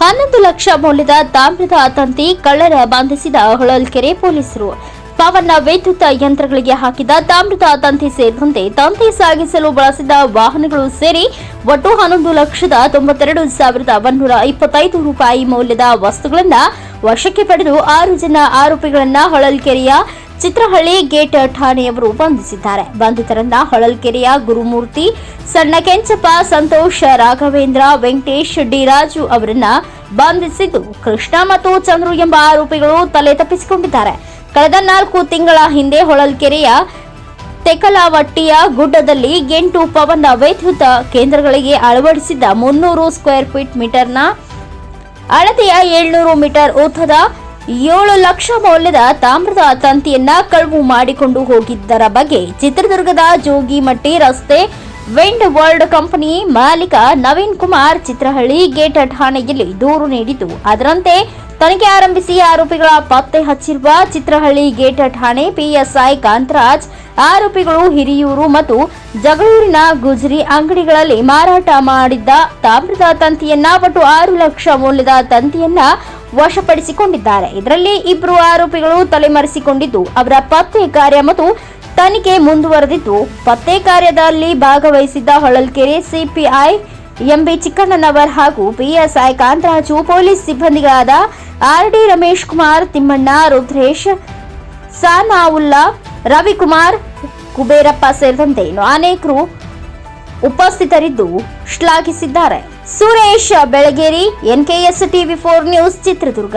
ಹನ್ನೊಂದು ಲಕ್ಷ ಮೌಲ್ಯದ ತಾಮ್ರದ ತಂತಿ ಕಳ್ಳರ ಬಂಧಿಸಿದ ಹೊಳಲ್ಕೆರೆ ಪೊಲೀಸರು. ಪವನ್ನ ವಿದ್ಯುತ್ ಯಂತ್ರಗಳಿಗೆ ಹಾಕಿದ ತಾಮ್ರದ ತಂತಿ ಸೇರಿದಂತೆ ತಂತಿ ಸಾಗಿಸಲು ಬಳಸಿದ ವಾಹನಗಳು ಸೇರಿ ಒಟ್ಟು ಹನ್ನೊಂದು ಲಕ್ಷದ ತೊಂಬತ್ತೆರಡು ಸಾವಿರದ ಒಂದೂರ ಇಪ್ಪತ್ತೈದು ರೂಪಾಯಿ ಮೌಲ್ಯದ ವಸ್ತುಗಳನ್ನು ವಶಕ್ಕೆ ಪಡೆದು ಆರು ಜನ ಆರೋಪಿಗಳನ್ನು ಹೊಳಲ್ಕೆರೆಯ ಚಿತ್ರಹಳ್ಳಿ ಗೇಟ್ ಠಾಣೆಯವರು ಬಂಧಿಸಿದ್ದಾರೆ. ಬಂಧಿತರನ್ನ ಹೊಳಲ್ಕೆರೆಯ ಗುರುಮೂರ್ತಿ ಸಣ್ಣ ಕೆಂಚಪ್ಪ ಸಂತೋಷ, ರಾಘವೇಂದ್ರ, ವೆಂಕಟೇಶ್ ಡಿ ರಾಜು ಅವರನ್ನ ಬಂಧಿಸಿದ್ದು ಕೃಷ್ಣ ಮತ್ತು ಚಂದ್ರು ಎಂಬ ಆರೋಪಿಗಳು ತಲೆ ತಪ್ಪಿಸಿಕೊಂಡಿದ್ದಾರೆ. ಕಳೆದ ನಾಲ್ಕು ತಿಂಗಳ ಹಿಂದೆ ಹೊಳಲ್ಕೆರೆಯ ತೆಕಲಾವಟ್ಟಿಯ ಗುಡ್ಡದಲ್ಲಿ ಎಂಟು ಪವನ ವಿದ್ಯುತ್ ಕೇಂದ್ರಗಳಿಗೆ ಅಳವಡಿಸಿದ್ದ ಮುನ್ನೂರು ಸ್ಕ್ವೇರ್ ಫೀಟ್ ಮೀಟರ್ನ ಅಳತೆಯ ಏಳ್ನೂರು ಮೀಟರ್ ಉದ್ದದ ಏಳು ಲಕ್ಷ ಮೌಲ್ಯದ ತಾಮ್ರದ ತಂತಿಯನ್ನ ಕಳವು ಮಾಡಿಕೊಂಡು ಹೋಗಿದ್ದರ ಬಗ್ಗೆ ಚಿತ್ರದುರ್ಗದ ಜೋಗಿಮಟ್ಟಿ ರಸ್ತೆ ವಿಂಡ್ ವರ್ಲ್ಡ್ ಕಂಪನಿ ಮಾಲೀಕ ನವೀನ್ ಕುಮಾರ್ ಚಿತ್ರಹಳ್ಳಿ ಗೇಟ್ ಠಾಣೆಯಲ್ಲಿ ದೂರು ನೀಡಿದ್ದು. ಅದರಂತೆ ತನಿಖೆ ಆರಂಭಿಸಿ ಆರೋಪಿಗಳ ಪತ್ತೆ ಹಚ್ಚಿರುವ ಚಿತ್ರಹಳ್ಳಿ ಗೇಟ್ ಠಾಣೆ ಪಿಎಸ್ಐ ಕಾಂತರಾಜ್, ಆರೋಪಿಗಳು ಹಿರಿಯೂರು ಮತ್ತು ಜಗಳೂರಿನ ಗುಜರಿ ಅಂಗಡಿಗಳಲ್ಲಿ ಮಾರಾಟ ಮಾಡಿದ್ದ ತಾಮ್ರದ ತಂತಿಯನ್ನ ಒಟ್ಟು ಆರು ಲಕ್ಷ ಮೌಲ್ಯದ ತಂತಿಯನ್ನ ವಶಪಡಿಸಿಕೊಂಡಿದ್ದಾರೆ. ಇದರಲ್ಲಿ ಇಬ್ಬರು ಆರೋಪಿಗಳು ತಲೆಮರೆಸಿಕೊಂಡಿದ್ದು, ಅವರ ಪತ್ತೆ ಕಾರ್ಯ ಮತ್ತು ತನಿಖೆ ಮುಂದುವರೆದಿದ್ದು, ಪತ್ತೆ ಕಾರ್ಯದಲ್ಲಿ ಭಾಗವಹಿಸಿದ್ದ ಹೊಳಲ್ಕೆರೆ ಸಿಪಿಐ ಎಂಬಿ ಚಿಕ್ಕಣ್ಣನವರ್ ಹಾಗೂ ಪಿಎಸ್ಐ ಕಾಂತರಾಜು, ಪೊಲೀಸ್ ಸಿಬ್ಬಂದಿಗಳಾದ ಆರ್ಡಿ ರಮೇಶ್ ಕುಮಾರ್, ತಿಮ್ಮಣ್ಣ, ರುದ್ರೇಶ್, ಸಾನಾವುಲ್ಲಾ, ರವಿಕುಮಾರ್, ಕುಬೇರಪ್ಪ ಸೇರಿದಂತೆ ಇನ್ನು ಅನೇಕರು ಉಪಸ್ಥಿತರಿದ್ದು ಶ್ಲಾಘಿಸಿದ್ದಾರೆ. Suresh Belageri NKS TV four news Chitradurga.